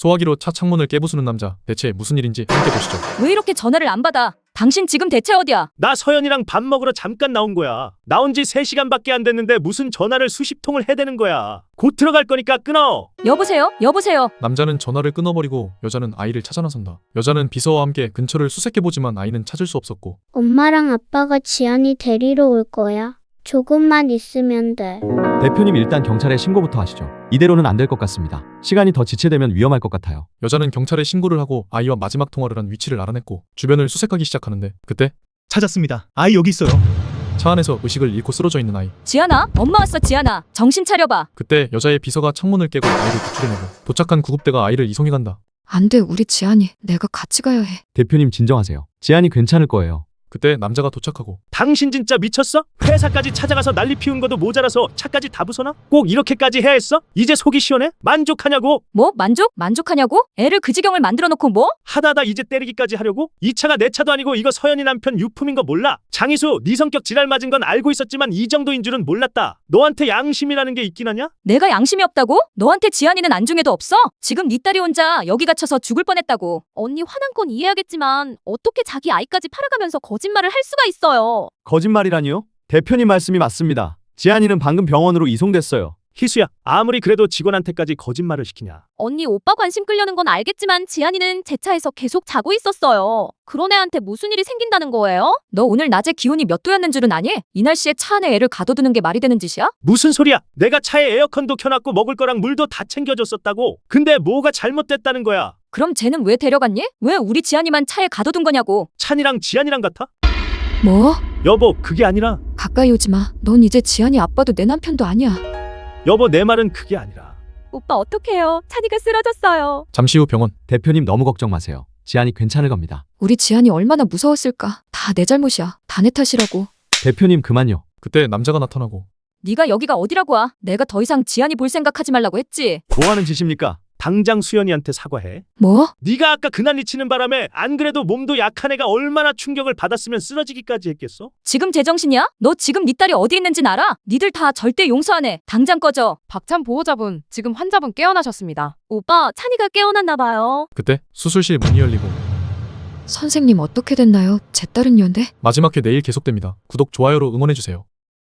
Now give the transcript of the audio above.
소화기로 차 창문을 깨부수는 남자. 대체 무슨 일인지 함께 보시죠. 왜 이렇게 전화를 안 받아? 당신 지금 대체 어디야? 나 서연이랑 밥 먹으러 잠깐 나온 거야. 나온 지 3시간밖에 안 됐는데 무슨 전화를 수십 통을 해대는 거야. 곧 들어갈 거니까 끊어. 여보세요? 여보세요? 남자는 전화를 끊어버리고 여자는 아이를 찾아 나선다. 여자는 비서와 함께 근처를 수색해보지만 아이는 찾을 수 없었고 엄마랑 아빠가 지안이 데리러 올 거야. 조금만 있으면 돼. 대표님 일단 경찰에 신고부터 하시죠. 이대로는 안 될 것 같습니다. 시간이 더 지체되면 위험할 것 같아요. 여자는 경찰에 신고를 하고 아이와 마지막 통화를 한 위치를 알아냈고 주변을 수색하기 시작하는데 그때 찾았습니다. 아이 여기 있어요. 차 안에서 의식을 잃고 쓰러져 있는 아이. 지안아? 엄마 왔어, 지안아. 정신 차려봐. 그때 여자의 비서가 창문을 깨고 아이를 구출해내고 도착한 구급대가 아이를 이송해 간다. 안 돼, 우리 지안이. 내가 같이 가야 해. 대표님 진정하세요. 지안이 괜찮을 거예요. 그때 남자가 도착하고 당신 진짜 미쳤어? 회사까지 찾아가서 난리 피운 것도 모자라서 차까지 다 부숴놔? 꼭 이렇게까지 해야 했어? 이제 속이 시원해? 만족하냐고? 뭐? 만족? 만족하냐고? 애를 그 지경을 만들어 놓고 뭐? 하다하다 이제 때리기까지 하려고? 이 차가 내 차도 아니고 이거 서연이 남편 유품인 거 몰라? 장희수 네 성격 지랄 맞은 건 알고 있었지만 이 정도인 줄은 몰랐다. 너한테 양심이라는 게 있긴 하냐? 내가 양심이 없다고? 너한테 지안이는 안중에도 없어? 지금 네 딸이 혼자 여기 갇혀서 죽을 뻔했다고. 언니 화난 건 이해하겠지만 어떻게 자기 아이까지 팔아가면서 거짓 말을 할 수가 있어요. 거짓말이라니요? 대표님 말씀이 맞습니다. 지안이는 방금 병원으로 이송됐어요. 희수야 아무리 그래도 직원한테까지 거짓말을 시키냐? 언니 오빠 관심 끌려는 건 알겠지만 지안이는 제 차에서 계속 자고 있었어요. 그런 애한테 무슨 일이 생긴다는 거예요? 너 오늘 낮에 기온이 몇 도였는 줄은 아니? 이 날씨에 차 안에 애를 가둬두는 게 말이 되는 짓이야? 무슨 소리야? 내가 차에 에어컨도 켜놨고 먹을 거랑 물도 다 챙겨줬었다고. 근데 뭐가 잘못됐다는 거야? 그럼 쟤는 왜 데려갔니? 왜 우리 지안이만 차에 가둬둔 거냐고. 찬이랑 지안이랑 같아? 뭐? 여보 그게 아니라 가까이 오지 마. 넌 이제 지안이 아빠도 내 남편도 아니야. 여보 내 말은 그게 아니라 오빠 어떡해요? 찬이가 쓰러졌어요. 잠시 후 병원. 대표님 너무 걱정 마세요. 지안이 괜찮을 겁니다. 우리 지안이 얼마나 무서웠을까. 다 내 잘못이야. 다 내 탓이라고. 대표님 그만요. 그때 남자가 나타나고 네가 여기가 어디라고 와? 내가 더 이상 지안이 볼 생각하지 말라고 했지. 뭐 하는 짓입니까? 당장 수연이한테 사과해. 뭐? 네가 아까 그 난리 치는 바람에 안 그래도 몸도 약한 애가 얼마나 충격을 받았으면 쓰러지기까지 했겠어? 지금 제정신이야? 너 지금 네 딸이 어디 있는진 알아? 니들 다 절대 용서 안 해. 당장 꺼져. 박찬 보호자분, 지금 환자분 깨어나셨습니다. 오빠 찬이가 깨어났나 봐요. 그때 수술실 문이 열리고 선생님 어떻게 됐나요? 제 딸은요, 네? 마지막 회 내일 계속됩니다. 구독 좋아요로 응원해주세요.